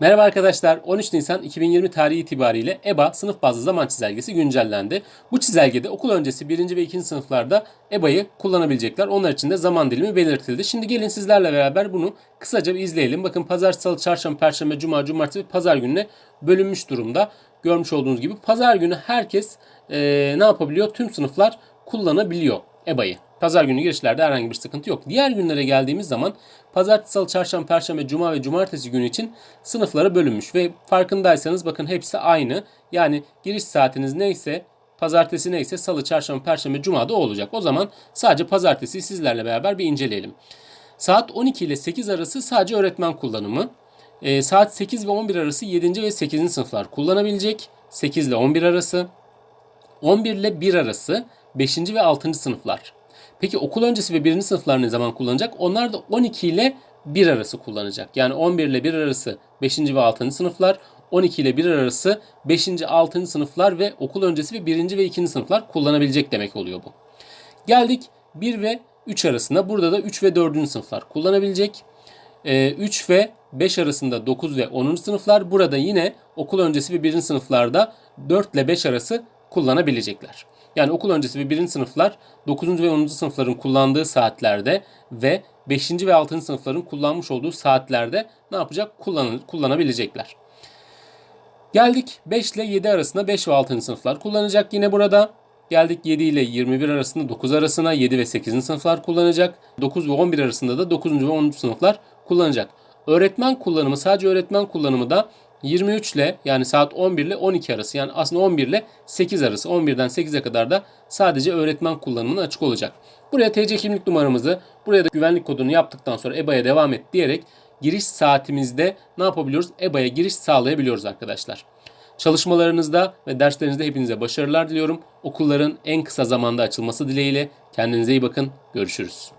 Merhaba arkadaşlar. 13 Nisan 2020 tarihi itibariyle EBA sınıf bazlı zaman çizelgesi güncellendi. Bu çizelgede okul öncesi 1. ve 2. sınıflarda EBA'yı kullanabilecekler. Onlar için de zaman dilimi belirtildi. Şimdi gelin sizlerle beraber bunu kısaca bir izleyelim. Bakın pazar, salı, çarşamba, perşembe, cuma, cumartesi ve pazar gününe bölünmüş durumda. Görmüş olduğunuz gibi pazar günü herkes eee, ne yapabiliyor? Tüm sınıflar kullanabiliyor EBA'yı. Pazar günü girişlerde herhangi bir sıkıntı yok. Diğer günlere geldiğimiz zaman pazartesi, salı, çarşamba, perşembe, cuma ve cumartesi günü için sınıflara bölünmüş ve farkındaysanız bakın hepsi aynı. Yani giriş saatiniz neyse pazartesi neyse salı, çarşamba, perşembe, cuma da o olacak. O zaman sadece pazartesi sizlerle beraber bir inceleyelim. Saat 12 ile 8 arası sadece öğretmen kullanımı. Ee, saat 8 ve 11 arası 7. ve 8. sınıflar kullanabilecek. 8 ile 11 arası. 11 ile 1 arası 5. ve 6. sınıflar. Peki okul öncesi ve 1. sınıflar ne zaman kullanacak? Onlar da 12 ile 1 arası kullanacak. Yani 11 ile 1 arası 5. ve 6. sınıflar, 12 ile 1 arası 5. 6. sınıflar ve okul öncesi ve 1. ve 2. sınıflar kullanabilecek demek oluyor bu. Geldik 1 ve 3 arasında. Burada da 3 ve 4. sınıflar kullanabilecek. Ee, 3 ve 5 arasında 9 ve 10. sınıflar. Burada yine okul öncesi ve 1. sınıflarda 4 ile 5 arası kullanabilecekler. Yani okul öncesi ve 1. sınıflar 9. ve 10. sınıfların kullandığı saatlerde ve 5. ve 6. sınıfların kullanmış olduğu saatlerde ne yapacak? Kullan kullanabilecekler. Geldik 5 ile 7 arasında 5 ve 6. sınıflar kullanacak yine burada. Geldik 7 ile 21 arasında 9 arasına 7 ve 8. sınıflar kullanacak. 9 ve 11 arasında da 9. ve 10. sınıflar kullanacak. Öğretmen kullanımı sadece öğretmen kullanımı da 23 ile yani saat 11 ile 12 arası yani aslında 11 ile 8 arası 11'den 8'e kadar da sadece öğretmen kullanımına açık olacak. Buraya TC kimlik numaramızı buraya da güvenlik kodunu yaptıktan sonra EBA'ya devam et diyerek giriş saatimizde ne yapabiliyoruz? EBA'ya giriş sağlayabiliyoruz arkadaşlar. Çalışmalarınızda ve derslerinizde hepinize başarılar diliyorum. Okulların en kısa zamanda açılması dileğiyle kendinize iyi bakın. Görüşürüz.